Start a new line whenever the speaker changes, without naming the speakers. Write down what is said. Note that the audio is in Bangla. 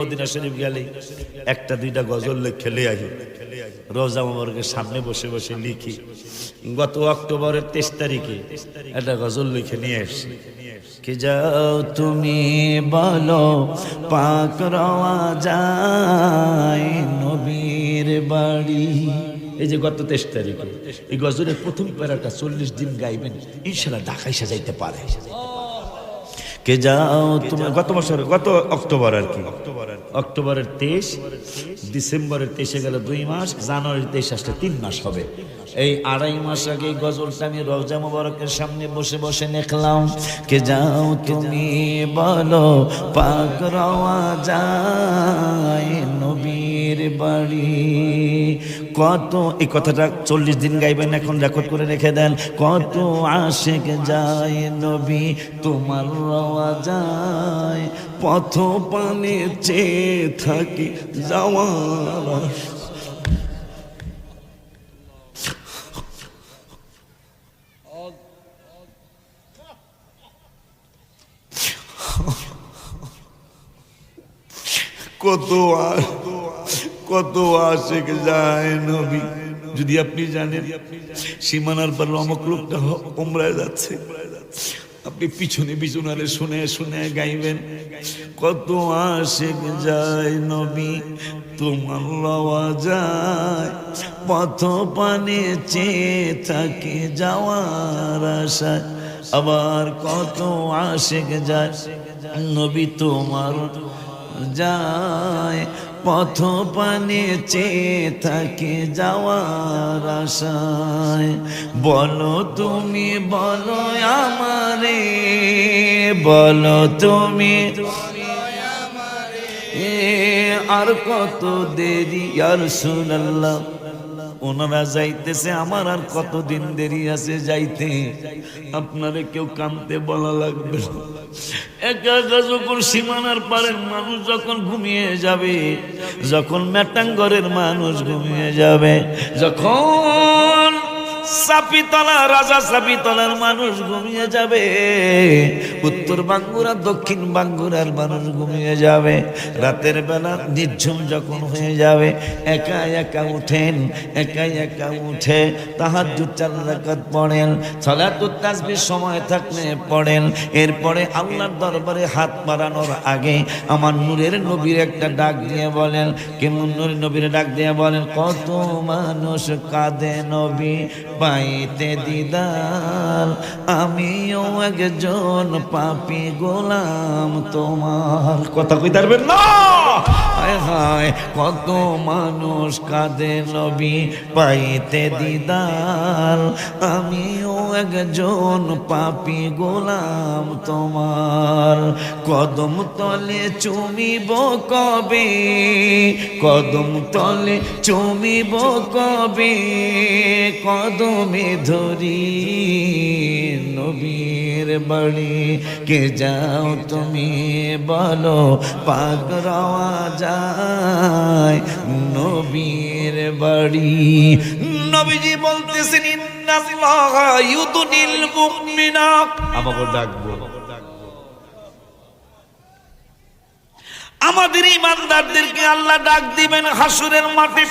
মদিনা শরীফ গেলে একটা দুইটা গজল খেলে আহি। রোজা মোবারকের সামনে বসে বসে লিখি। গত অক্টোবরের তেইশ তারিখে একটা গজল লিখে নিয়ে এসছি কি যাও তুমি বলো পাক রওয়া যায় নবীর বাড়ি। এই যে গত তেইশ তারিখে এই গজলের প্রথম প্যারাটা চল্লিশ দিন গাইবেন ইনশাল্লাহ ঢাকায় সাজাইতে পারে। কে যাও তুমি গত বছর গত অক্টোবর আর কি। অক্টোবরের তেইশ, ডিসেম্বরের তেইশে গেল দুই মাস, জানুয়ারির তেইশ আসলে তিন মাস হবে। এই আড়াই মাস আগে গজলটা আমি রওজা মোবারকের সামনে বসে বসে দেখলাম কে যাও তুমি বলো, পাক রওয়া যায় নবীর বাড়ি। কত, এই কথাটা চল্লিশ দিন গাইবেন, এখন রেকর্ড করে রেখে দেন। কত আশেক যায় নবী, তোমার রওয়া যায় পথ পানে চেয়ে থাকি যাওয়ার কত কত আশেক যায় নবী। যদি আপনি জানেন, সীমানার পর অমক লোকটা ওমরায় যাচ্ছে। আপনি পিছনে পিছনারে শুনে শুনে গাইবেন। কত আশেক যায় নবী, তোমার লওয়া যায়। পথ পানে চেয়ে থাকে যাওয়ার আশায়। আবার কত আশেক যায় নবী, তোমার যায়। পথ পানে চেয়ে থাকে যাওয়ার আশায়। বলো তুমি, বলো আমারে, বলো তুমি আর কত দেরি আর শুনল্লাহ ওনারা যাইতেছে, আমার আর কতদিন দেরি আছে যাইতে আপনারে কেউ কানতে বলা লাগবে। একা একা যখন সীমানার পারের মানুষ যখন ঘুমিয়ে যাবে, যখন মেটাঙ্গরের মানুষ ঘুমিয়ে যাবে, যখন সাপিতলা, রাজা সাপিতলার মানুষ ঘুমিয়ে যাবে। উত্তর বাঙ্গুরা, দক্ষিণ বাঙ্গুরার মানুষ ঘুমিয়ে যাবে। রাতের বেলা নির্ঝুম যখন হয়ে যাবে, একা একা উঠেন, একা একা উঠে তাহার দু চার রাকাত পড়েন, সলাতুত তাসবির সময় থাকলে পড়েন। এরপরে আল্লাহর দরবারে হাত বাড়ানোর আগে আমার নূরের নবীর একটা ডাক দিয়ে বলেন, কেমন নূরের নবীর ডাক দিয়ে বলেন, কত মানুষ কাঁদে নবী পাইতে দিদার, আমিও একজন পাপি গোলাম তোমার। কথা কই পারবেন না? হায় কত মানুষ কাঁদে নবী পাইতে দিদার, আমিও একজন পাপি গোলাম তোমার। কদম তলে চুমিব কবে? কদম তলে চুমিব কবে? কদমে ধরি নবীর বাড়ি। কে যাও তুমি বলো পাক রওয়া যায় নবীর বাড়ি। নবীজি বলতেছেন ইন্নাল্লাহা ইউদনিল মুমিনা। আমাকে ডাকবো। আমাদের ইমানদারদেরকে আল্লাহ ডাক দিবেন হাসুরের মাঠে